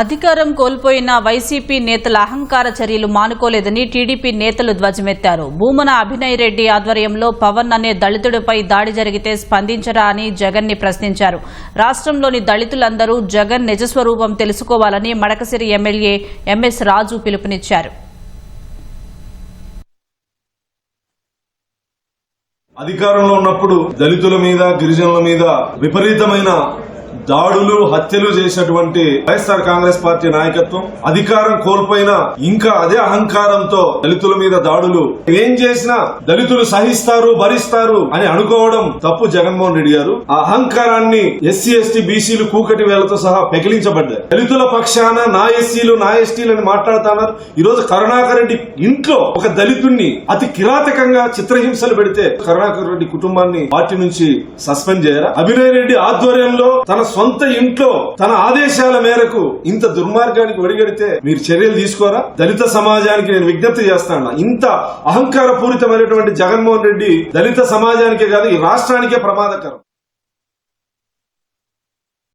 అధికారం కోల్పోయిన వైసీపీ నేతల అహంకార చర్యలు మానుకోలేదని టీడీపీ నేతలు ధ్వజమెత్తారు. భూమన అభినయ్ రెడ్డి ఆధ్వర్యంలో పవన్ అనే దళితుడిపై దాడి జరిగితే స్పందించరా అని జగన్ని ప్రశ్నించారు. రాష్ట్రంలోని దళితులందరూ జగన్ నిజస్వరూపం తెలుసుకోవాలని మడకసిరి ఎమ్మెల్యే ఎంఎస్ రాజు పిలుపునిచ్చారు. అధికారంలో ఉన్నప్పుడు దళితుల మీద గిరిజనుల మీద విపరీతమైన దాడులు హత్యలు చేసినటువంటి వైఎస్ఆర్ కాంగ్రెస్ పార్టీ నాయకత్వం అధికారం కోల్పోయినా ఇంకా అదే అహంకారంతో దళితుల మీద దాడులు. ఏం చేసినా దళితులు సహిస్తారు భరిస్తారు అని అనుకోవడం తప్పు జగన్మోహన్ రెడ్డి గారు. ఆ అహంకారాన్ని ఎస్సీ ఎస్టీ బీసీలు కూకటి వేలతో సహా పెకిలించబడ్డాయి దళితుల పక్షాన నా ఎస్సీలు నా ఎస్టీలు అని మాట్లాడుతున్నారు. ఈ రోజు కరుణాకర్ రెడ్డి ఇంట్లో ఒక దళితుణ్ణి అతి కిరాతకంగా చిత్రహింసలు పెడితే కరుణాకర్ రెడ్డి కుటుంబాన్ని పార్టీ నుంచి సస్పెండ్ చేయరా? అభినయ్ రెడ్డి ఆధ్వర్యంలో తన సొంత ఇంట్లో తన ఆదేశాల మేరకు ఇంత దుర్మార్గానికి ఒడిగడితే మీరు చర్యలు తీసుకోరా? దళిత సమాజానికి నేను విజ్ఞప్తి చేస్తాను? ఇంత అహంకార పూరితమైనటువంటి జగన్మోహన్ రెడ్డి దళిత సమాజానికే కాదు ఈ రాష్ట్రానికే ప్రమాదకరం.